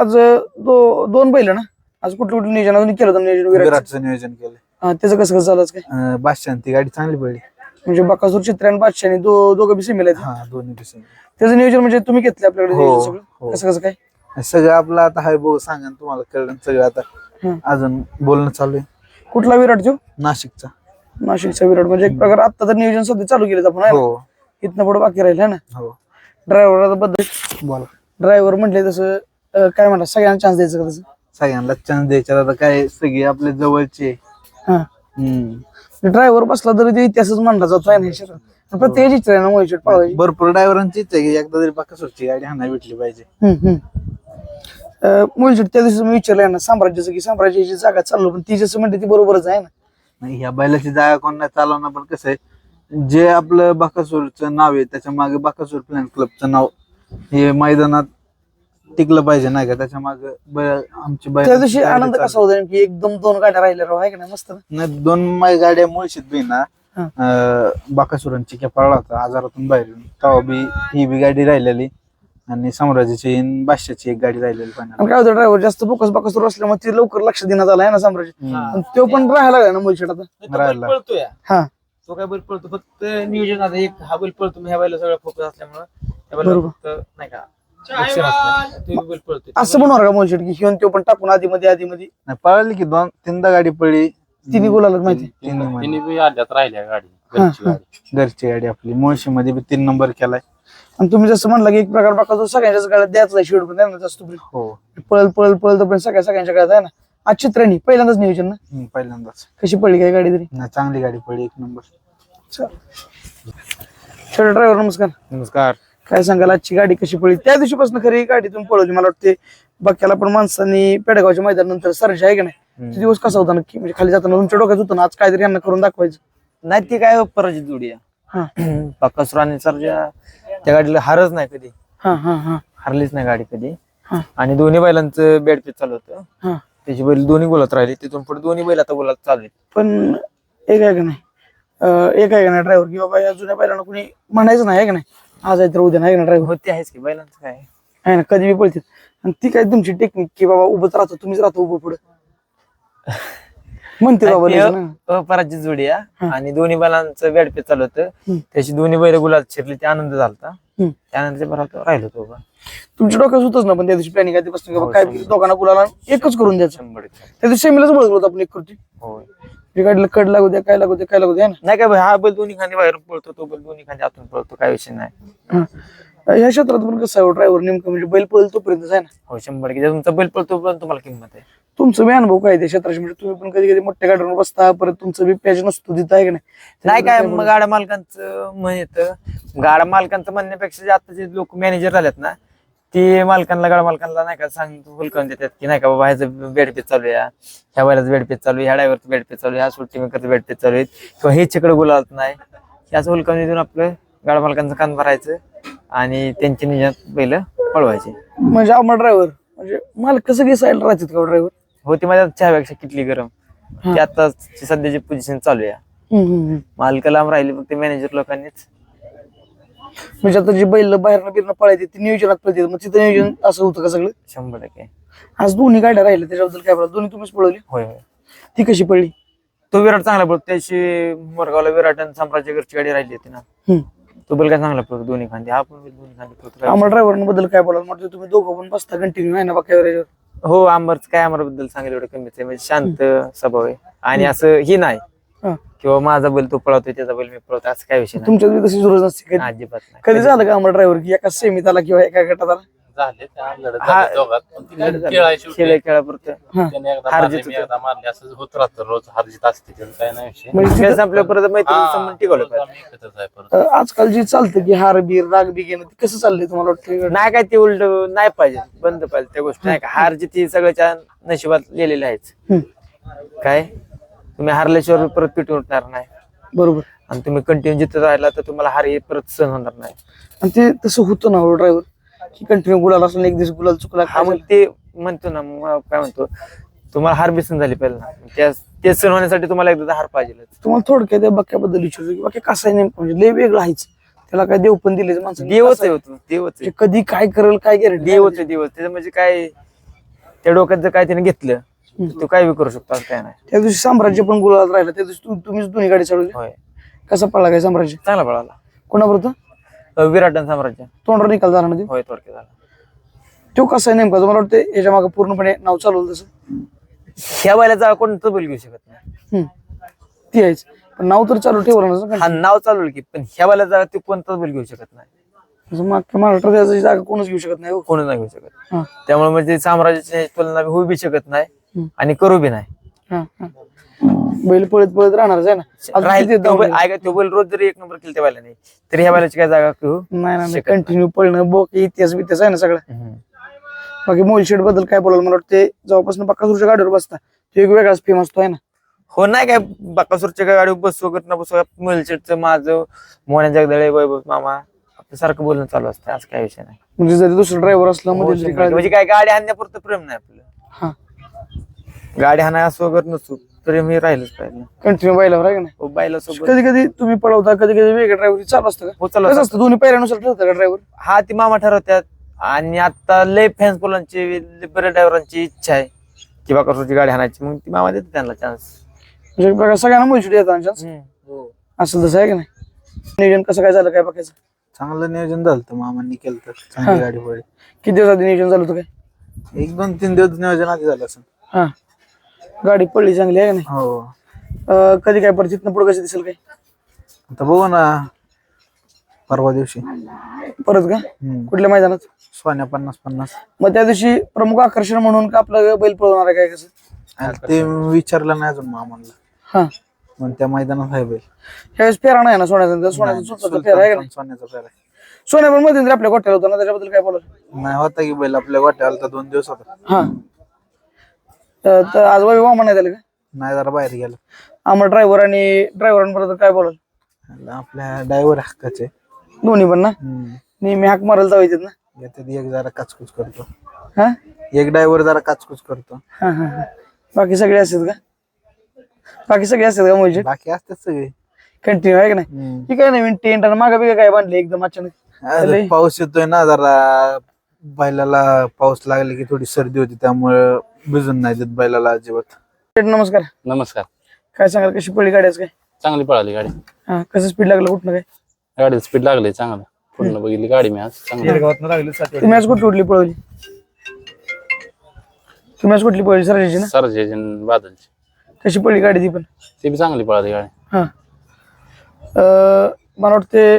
आज दो दोन बैल ना. आज कुठलं कुठलं नियोजन अजून केलं होतं नियोजन विराट विराटचं नियोजन केलं. त्याचं कसं कसं झालं आज काय? अं, बादशाह ती गाडी चांगली पडली. म्हणजे बकासूर चित्र आणि बादशाह आणि दो दोघं बी सिमेल आहेत. हा दोन्ही दिवसांनी त्याचं नियोजन म्हणजे तुम्ही घेतलं आपल्याकडे हो, नियोजन सगळं? हो. कसं कसं काय? सगळं आपलं आता हाय बघ सांगा ना तुम्हाला कळलं सगळं आता. अजून बोलणं चालू आहे. कुठला विराट जो नाशिकचा. नाशिकचा विराट. म्हणजे एक प्रकार आता तर नियोजन सध्या चालू केलं आपण है ना? हो. इथनं पुढे बाकी राहील है ना? हो. ड्रायव्हरबद्दल बोला. ड्रायव्हर म्हटले तसं अं, काय म्हणतात सगळ्यांना चान्स द्यायचं का तसं सगळ्यांना चान्स द्यायचा. आता काय सगळे आपल्या जवळचे. हा. हम्म. ड्रायव्हर बसला तरी ते इतिहासच मांडला जातो आहे ना प्रत्येकाची इच्छा आहे ना भरपूर ड्रायव्हरांची इच्छा आहे की एकदा तरी बाकासोरची गाडी हाना भेटली पाहिजे. मोहित त्या दिवशी मी विचारलं ना साम्राज्याचं की साम्राज्याची जागा चाललो पण ती जसं म्हणते ती बरोबरच आहे ना. नाही ह्या बैलाची जागा कोण नाही चालवणार पण कसं आहे जे आपलं बाकासूरचं नाव आहे त्याच्यामागे बाकासूर प्लॅन क्लबचं नाव हे मैदानात टिकलं पाहिजे नाही का? त्याच्यामागे आमची बैल त्या दिवशी आनंद कसा होता की एकदम दोन गाड्या राहिल्या राव आहे का नाही? मस्त ना? नाही दोन माय गाड्या मुळशीत बी ना हा. अं, बाकासुरांची पळला होता आजारातून बाहेर येऊन. तेव्हा बी ही बी गाडी राहिलेली आणि साम्राज्याची आणि बादशाची एक गाडी राहिलेली पण काय होतं ड्रायव्हर जास्त फोकस बाकस असल्यामुळे ती लवकर लक्ष देण्यात आला आहे ना साम्राज्य? पण तो पण राहायला लागला ना मोहित आता. तो बैल राहिला. पळतोय. हा. तो काय बैल पळतो फक्त नियोजन आता एक हा बैल पळतो ह्या बैला सगळं फोकस असल्यामुळे त्या बरोबर. फक्त नाही का तो असं पण होणार का मोहित की हिवन तो पण टाकून आधी मध्ये आधी मध्ये नाही, पळाली की दोन तीनदा गाडी पडली तिन्ही बोलायला माहिती. तिन्ही मध्ये. तिने बी अर्ध्यात राहिल्या गाडी घरची हा. गाडी. घरची गाडी आपली. मुळशी मध्ये बी तीन नंबर केलाय. आणि तुम्ही जसं म्हणलं की एक प्रकार बाका सगळ्यांच्याच गाड्यात द्यायचा आहे शेवट पण द्या ना जास्त हो. पळल पळल पळल तर पण सगळ्या सगळ्यांच्या गाड्यात आहे ना. आज चित्रांनी पहिल्यांदाच नियोजन ना? हम्म, पहिल्यांदाच. कशी पडली काय गाडी तरी? नाही, चांगली गाडी पडली एक नंबर. छोटा ड्रायव्हर नमस्कार. नमस्कार. काय सांगाल आजची गाडी कशी पडली त्या दिवशीपासून खरी गाडी तुम्ही पळवली मला वाटते बाक्याला पण माणसांनी पेडगावच्या मैदान नंतर सरशी आहे का नाही? तो दिवस कसा होता नक्की? म्हणजे खाली जाताना तुमच्या डोक्यात होतं ना आज काहीतरी यांना करून दाखवायचं? नाही ती काय पराजित जोडी हा. आणि सरजा त्या गाडीला हारच नाही कधी. हा हा हा. हारलीच नाही गाडी कधी. हा. आणि दोन्ही बैलांचं बॅट पेच चालू होतं. हा. त्याची बैल दोन्ही गोलात राहिले तिथून पुढे दोन्ही बैल आता गोलात चालले पण एक आहे का नाही? अं, एक आहे का नाही ड्रायव्हर की बाबा या जुन्या बैलांना कुणी म्हणायचं नाही आहे का नाही? आज आहे तर उद्या नाही ड्रायव्हर होते आहेच की बैलांचं काय आहे ना कधी बी पळतील आणि ती काय तुमची टेक्निक की बाबा उभंच राहतो तुम्हीच राहतो उभं पुढे म्हणते बाबा. अपराजित जोडी हा. आहे आणि दोन्ही बैलांचं बॅट पेच चालू होतं. त्याची दोन्ही बैल गुलात शिरली ते आनंद झाला हम्म. त्यानंतर बरोबर राहिलो तो उभा. तुमच्या डोक्यात होतच ना पण त्या दिवशी प्लॅनिंग की बाबा हो, काय. दोघांना गुलाला एकच करून द्यायचं शंभर टक्के. त्या दिवशी सेमीलाच होतो आपण एक करतो होय जे गाडीला कड लागू द्या काय लागू द्या काय लागू द्या है नाही काय भाई, हा बैल दोन्ही खांदी बाहेरून पळतो तो बैल दोन्ही खांदी आतून पळतो काय विषय नाही. ना हा. ह्या क्षेत्रात पण कसं आहे ड्रायव्हर नेमकं म्हणजे बैल पळेल तोपर्यंत आहे ना? हो शंभर टक्के. जर तुमचा बैल पळतो पण तुम्हाला किंमत आहे. तुमचं बी अनुभव काय त्या क्षेत्राचे म्हणजे तुम्ही पण कधी कधी मोठ्या गाडीवर बसता परत तुमचं बी पॅच नसतो तिथं आहे का नाही? नाही काय मग गाड्या मालकांचं म्हण येतं. गाड्या मालकांचं म्हणण्यापेक्षा जे आता जे लोक मॅनेजर झालेत ना ते मालकांना गाड्या मालकांना नाही का सांग हुलकून देतात की नाही का बाबा ह्याचं बेड पेच चालू आहे ह्या बैलाचं बेड पेच चालू आहे ह्या ड्रायव्हरचं बेड पेच चालू आहे ह्या सुट्टी मेकरचं बेड पेच चालू आहे किंवा हे चिकडे बोलावत नाही. हे असं हुलकून देऊन आपलं गाड्या मालकांचं कान भरायचं आणि त्यांची निजात बैल पळवायचे. म्हणजे आम्हाला ड्रायव्हर म्हणजे मला कसं काही साईड राहतात का ड्रायव्हर होती माझ्या चहापेक्षा किटली गरम. हा. ती आता सध्याची पोझिशन चालू आहे. मालक लांब राहिली फक्त मॅनेजर लोकांनीच म्हणजे आता जी बैल बाहेर बिरनं पळायची ती नियोजनात पळते मग तिथं नियोजन असं होतं का सगळं? शंभर टक्के. आज दोन्ही गाड्या राहिल्या त्याच्याबद्दल काय बोला दोन्ही तुम्हीच पळवली? होय होय. ती कशी पडली तो विराट चांगला पडतो त्याची मोरगावला विराट आणि साम्राज्य घरची गाडी राहिली होती ना. तो बैल काय चांगला पडतो दोन्ही खांदी. हा पण बैल दोन्ही खांदी पडतो आम्हाला ड्रायव्हरबद्दल काय बोला म्हटलं तुम्ही दोघं पण बसता कंटिन्यू आहे ना बाकी. हो आंबरच काय आम्हाला बद्दल सांगितलं एवढं कमीच आहे. म्हणजे शांत स्वभाव आहे. आणि असं ही नाही. हा. किंवा माझा बैल तो पळवतोय त्याचा बैल मी पळवतो असं काय विषय नाही. बी तशी जुरज नसते कधी? अजिबात नाही. कधी झालं का आम्हाला ड्रायव्हर की एका सेमीत आला किंवा एका गटात आला? झाले त्या लढत हा. झाली दोघात. पण ती लढत लढत झाली. खेळाय शेवटी खेळ खेळापुरतं. त्याने एकदा हार मारली जीत मी होतं. एकदा मारली. असं होत राहतं रोज हारजीत असते त्याचं काय नाही विषय. म्हणजे खेळ तिथं, संपल्या परत मैत्री हा, संबंध टिकवलं रोज पाहिजे. आम्ही एकत्रच आहे परत. अं, आजकाल जी चालतं की हार बीर राग बी घेणं ते कसं चाललंय तुम्हाला वाटतं नाही काय ते उलट नाही पाहिजे बंद पाहिजे त्या गोष्टी. नाही का? हार जिथे सगळ्याच्या नशिबात लिहिलेल्या आहेच. हम्म, काय? तुम्ही हारल्याशिवाय परत पिटून उठणार नाही. बरोबर. आणि तुम्ही कंटिन्यू जिथे राहिला तर तुम्हाला हार हे परत सहन होणार नाही. आणि ते तसं होतं ना हो ड्रायव्हर की कंटिन्यू गुलाल असलं एक दिवस गुलाल चुकला हा मग ते म्हणतो ना मग काय म्हणतो तुम्हाला हार बिसन झाली पहिला त्या ते सहन होण्यासाठी तुम्हाला एकदा हार पाहिजे तुम्हाला थोडक्यात त्या बक्याबद्दल विचारतो की बाकी कसं आहे नेमकं? म्हणजे लय वेगळं आहेच. त्याला काय देव पण दिले माणसं देवच आहे हो देवच कधी काय करेल काय गॅरंटी देवच आहे? देवच त्याचं म्हणजे काय त्या डोक्यात जर काय त्याने घेतलं तो काय बी करू शकतो असं काय नाही. त्या दिवशी साम्राज्य पण गुलाबात राहिला. त्या दिवशी तू- तुम्हीच दोन्ही गाडी चालवली. होय. कसा पडला काय साम्राज्य? चांगला पळाला. कोणाबरोबर अ, विराटन साम्राज्य. तोंडावर निकाल झाला ना ते होय थोडक्यात झाला. तो कसा आहे नेमका? तुम्हाला वाटतं याच्या मागे पूर्णपणे नाव चालवलं तसं? ह्या बैलाचा कोणतं बैल घेऊ शकत नाही. हम्म. ती आहेच. पण नाव तर चालू ठेवलं ना हा नाव चालू की पण ह्या बैलाचा ते कोणताच बैल घेऊ शकत नाही. महाराष्ट्रात याची जागा कोणच घेऊ शकत नाही हो. कोणी नाही घेऊ शकत. हा, त्यामुळे म्हणजे साम्राज्याची तुलना होऊ बी शकत नाही. आणि करू बी नाही. बैल पळत पळत राहणारच आहे ना. राहील तो? बैल- ऐका तो बैल रोज जरी एक नंबर केला त्या बैलाने तरी ह्या बैलाची काय जागा घेऊ नाही नाही शकत कंटिन्यू पळणं बोक इतिहास बितिहास आहे ना सगळं. हम्म. बाकी मोल शेडबद्दल काय बोलाल? मला वाटते जेव्हापासून पक्कासूरच्या गाडीवर बसता तो एक वेगळाच फेमस तो आहे ना. हो नाही काय बाकासूरच्या गाडीवर बसू वगैरे न बसू मुलचेटचं माझं मोन्या जगदळे वैभव मामा आपलं सारखं बोलणं चालू असतं आज काय विषय नाही. म्हणजे जरी दुसरं ड्रायव्हर असलं हो, कळलं. म्हणजे काय गाडी हाणण्यापुरतं प्रेम नाही आपलं. हा. गाडी हाणाय असं वगैरे नसू प्रेम हे राहिलंच पाहिजे कंटिन्यू बैलावर आहे का नाही? हो, बायला सोबत कधी कधी तुम्ही पळवता कधी कधी वेगळ्या ड्रायव्हर चालू असतं का? हो चालू कसं असतं. दोन्ही पैऱ्यानुसार ठरतं का ड्रायव्हर हा ती मामा ठरवतात आणि आता लय फॅन्स बोलांची बऱ्याच ड्रायव्हरांची इच्छा आहे. की बाकासूरची गाडी हाणायची मग ती मामा देते त्यांना चान्स म्हणजे एक प्रकार सगळ्यांना मोल येतात chance. असं तसं आहे का नाही? नियोजन कसं काय झालं काय बघायचं? चांगलं नियोजन झालं होतं मामांनी केलं तर चांगली गाडी पडली किती दिवस आधी नियोजन झालं होतं काय? एक दोन तीन दिवस नियोजन आधी झालं असं हा. गाडी पडली चांगली आहे का नाही? हो. अं, कधी काय परत तिथनं पुढे कसं दिसेल काय? आता बघू ना. परवा दिवशी. परत का? हम्म. कुठल्या मैदानात? सोन्या पन्नास पन्नास. मग त्या दिवशी प्रमुख आकर्षण म्हणून का आपलं बैल पळवणार आहे काय कसं? आणि ते विचारलं नाही अजून मामांना. हा. मग त्या मैदानात आहे बैल. ह्यावेळेस फेरा नाही ना सोन्याचा? तर सोन्याचा फेरा आहे का नाही? सोन्याचा फेरा आहे. सोन्या पण मध्ये आपल्या गोट्याला होता ना त्याच्याबद्दल काय बोलाल? नाही होता की बैल आपल्या वाट्याला तर दोन दिवस होता हा. तर तर आज वावी वामन नाही झालं का? नाही जरा बाहेर गेला. आम्हाला ड्रायव्हर आणि ड्रायव्हरांबद्दल काय बोलाल? आपल्या ड्रायव्हर हक्काचे दोन्ही पण ना. नेहमी हाक मारायला जावायचे ना? याच्यात एक जरा काचकूच करतो. हा? एक ड्रायव्हर जरा काचकूच करतो. हा हा हा. बाकी सगळे असतात का? बाकी सगळे असतात का म्हणजे बाकी असतात सगळे. कंटिन्यू आहे का नाही? हम्म. ही काय नवीन टेंट आणि मागा बिगा काय बांधले एकदम अचानक? अरे, पाऊस येतोय ना जरा. बैलाला पाऊस लागला की थोडी सर्दी होती त्यामुळे भिजून नाही देत बैलाला अजिबात. नमस्कार. नमस्कार. काय सांगाल कशी पडली गाडी आज काय? चांगली पळाली गाडी. हा कसं स्पीड लागलं कुठनं काय? गाडीचं स्पीड लागले चांगलं. पूर्ण बघितली गाडी मी आज चांगली. तुम्ही आज कुठली कुठली पळवली? तुम्ही आज कुठली पळवली सराजीची ना? सरजेची बादलची. कशी पडली गाडी ती पण? ती बी चांगली पळाली गाडी. हा. अं, मला वाटते